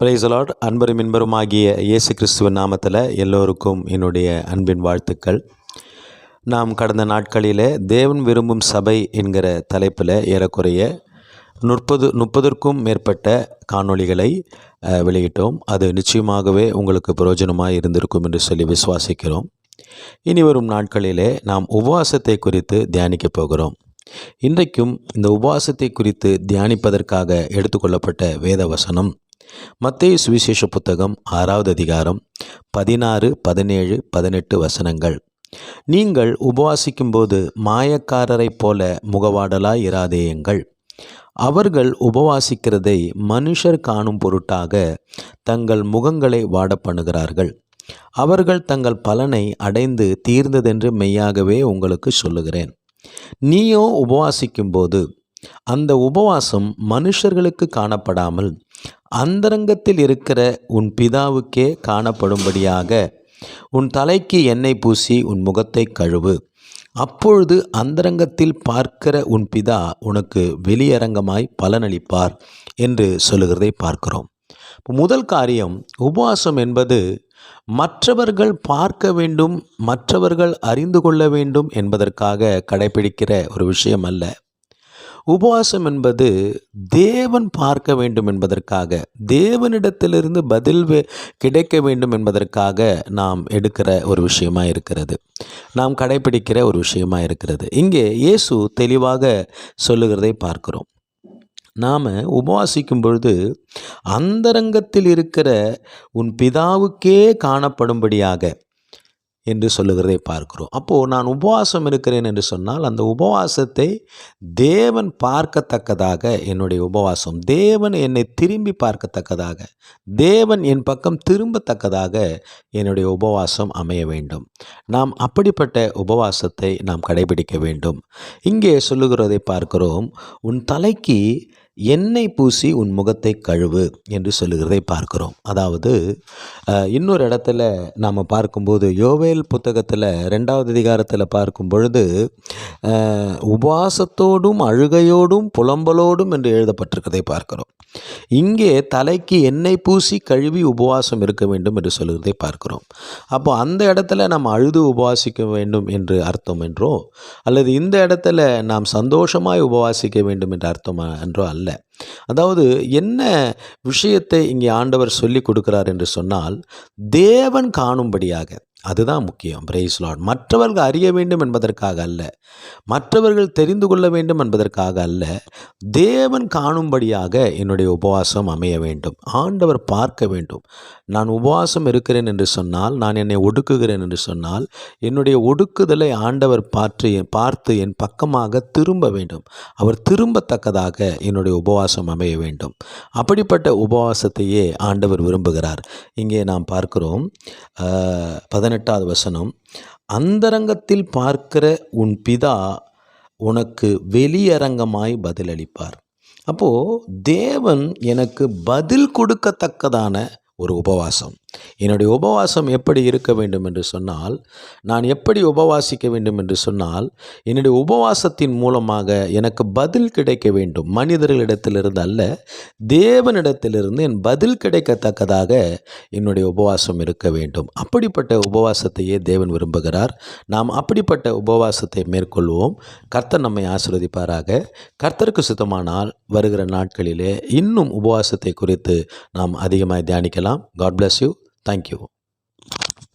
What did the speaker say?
பிரைசலாட் அன்பரும் இன்பருமாகிய இயேசு கிறிஸ்துவின் நாமத்தில் எல்லோருக்கும் என்னுடைய அன்பின் வாழ்த்துக்கள். நாம் கடந்த நாட்களில் தேவன் விரும்பும் சபை என்கிற தலைப்பில் ஏறக்குறைய முப்பது முப்பதற்கும் மேற்பட்ட காணொளிகளை வெளியிட்டோம். அது நிச்சயமாகவே உங்களுக்கு பிரயோஜனமாக இருந்திருக்கும் என்று சொல்லி விசுவாசிக்கிறோம். இனி வரும் நாட்களிலே நாம் உபவாசத்தை குறித்து தியானிக்கப் போகிறோம். இன்றைக்கும் இந்த உபவாசத்தை குறித்து தியானிப்பதற்காக எடுத்துக்கொள்ளப்பட்ட வேத வசனம் மத்திய சுவிசேஷ புத்தகம் ஆறாவது அதிகாரம் பதினாறு பதினேழு பதினெட்டு வசனங்கள். நீங்கள் உபவாசிக்கும்போது மாயக்காரரைப் போல முகவாடலாய் இராதேயுங்கள் அவர்கள் உபவாசிக்கிறதை மனுஷர் காணும் பொருட்டாக தங்கள் முகங்களை வாட பண்ணுகிறார்கள். அவர்கள் தங்கள் பலனை அடைந்து தீர்ந்ததென்று மெய்யாகவே உங்களுக்கு சொல்லுகிறேன். நீயோ உபவாசிக்கும்போது அந்த உபவாசம் மனுஷர்களுக்கு காணப்படாமல் அந்தரங்கத்தில் இருக்கிற உன் பிதாவுக்கே காணப்படும்படியாக உன் தலைக்கு எண்ணெய் பூசி உன் முகத்தை கழுவு. அப்பொழுது அந்தரங்கத்தில் பார்க்கிற உன் பிதா உனக்கு வெளியரங்கமாய் பலனளிப்பார் என்று சொல்லுகிறதை பார்க்கிறோம். முதல் காரியம் உபவாசம் என்பது மற்றவர்கள் பார்க்க வேண்டும் மற்றவர்கள் அறிந்து கொள்ள வேண்டும் என்பதற்காக கடைபிடிக்கிற ஒரு விஷயம் அல்ல. உபவாசம் என்பது தேவன் பார்க்க வேண்டும் என்பதற்காக தேவனிடத்திலிருந்து பதில் கிடைக்க வேண்டும் என்பதற்காக நாம் எடுக்கிற ஒரு விஷயமா இருக்கிறது. நாம் கடைபிடிக்கிற ஒரு விஷயமா இருக்கிறது. இங்கே இயேசு தெளிவாக சொல்லுகிறதை பார்க்கிறோம். நாம் உபவாசிக்கும் பொழுது அந்தரங்கத்தில் இருக்கிற உன் பிதாவுக்கே காணப்படும்படியாக என்று சொல்லுகிறதை பார்க்கிறோம். அப்போது நான் உபவாசம் இருக்கிறேன் என்று சொன்னால் அந்த உபவாசத்தை தேவன் பார்க்கத்தக்கதாக என்னுடைய உபவாசம் தேவன் என்னை திரும்பி பார்க்கத்தக்கதாக தேவன் என் பக்கம் திரும்பத்தக்கதாக என்னுடைய உபவாசம் அமைய வேண்டும். நாம் அப்படிப்பட்ட உபவாசத்தை நாம் கடைபிடிக்க வேண்டும். இங்கே சொல்லுகிறதை பார்க்கிறோம் உன் தலைக்கு எண்ணெய் பூசி உன் முகத்தை கழுவு என்று சொல்லுகிறதை பார்க்கிறோம். அதாவது இன்னொரு இடத்துல நாம் பார்க்கும்போது யோவேல் புத்தகத்தில் ரெண்டாவது அதிகாரத்தில் பார்க்கும் பொழுது உபவாசத்தோடும் அழுகையோடும் புலம்பலோடும் என்று எழுதப்பட்டிருக்கிறதை பார்க்கிறோம். இங்கே தலைக்கு எண்ணெய் பூசி கழுவி உபவாசம் இருக்க வேண்டும் என்று சொல்கிறதை பார்க்கிறோம். அப்போ அந்த இடத்துல நாம் அழுது உபவாசிக்க வேண்டும் என்று அர்த்தம் என்றோ அல்லது இந்த இடத்துல நாம் சந்தோஷமாய் உபவாசிக்க வேண்டும் என்று அர்த்தம் என்றோ அல்ல. அதாவது என்ன விஷயத்தை இங்கே ஆண்டவர் சொல்லி கொடுக்கிறார் என்று சொன்னால் தேவன் காணும்படியாக அதுதான் முக்கியம். பிரைஸ்லாட் மற்றவர்கள் அறிய வேண்டும் என்பதற்காக அல்ல. மற்றவர்கள் தெரிந்து கொள்ள வேண்டும் என்பதற்காக அல்ல. தேவன் காணும்படியாக என்னுடைய உபவாசம் அமைய வேண்டும். ஆண்டவர் பார்க்க வேண்டும். நான் உபவாசம் இருக்கிறேன் என்று சொன்னால் நான் என்னை ஒடுக்குகிறேன் என்று சொன்னால் என்னுடைய ஒடுக்குதலை ஆண்டவர் பார்த்து பார்த்து என் பக்கமாக திரும்ப வேண்டும். அவர் திரும்பத்தக்கதாக என்னுடைய உபவாசம் அமைய வேண்டும். அப்படிப்பட்ட உபவாசத்தையே ஆண்டவர் விரும்புகிறார். இங்கே நாம் பார்க்கிறோம் பதினெட்டு பதினெட்டாவது வசனம் அந்தரங்கத்தில் பார்க்கிற உன் பிதா உனக்கு வெளியரங்கமாய் பதிலளிப்பார். அப்போது தேவன் எனக்கு பதில் கொடுக்கத்தக்கதான ஒரு உபவாசம். என்னுடைய உபவாசம் எப்படி இருக்க வேண்டும் என்று சொன்னால் நான் எப்படி உபவாசிக்க வேண்டும் என்று சொன்னால் என்னுடைய உபவாசத்தின் மூலமாக எனக்கு பதில் கிடைக்க வேண்டும். மனிதர்களிடத்திலிருந்து அல்ல தேவனிடத்திலிருந்து என் பதில் கிடைக்கத்தக்கதாக என்னுடைய உபவாசம் இருக்க வேண்டும். அப்படிப்பட்ட உபவாசத்தையே தேவன் விரும்புகிறார். நாம் அப்படிப்பட்ட உபவாசத்தை மேற்கொள்வோம். கர்த்தர் நம்மை ஆசீர்வதிப்பாராக. கர்த்தருக்கு சுத்தமானால் வருகிற நாட்களிலே இன்னும் உபவாசத்தை குறித்து நாம் அதிகமாக தியானிக்கலாம். God bless you thank you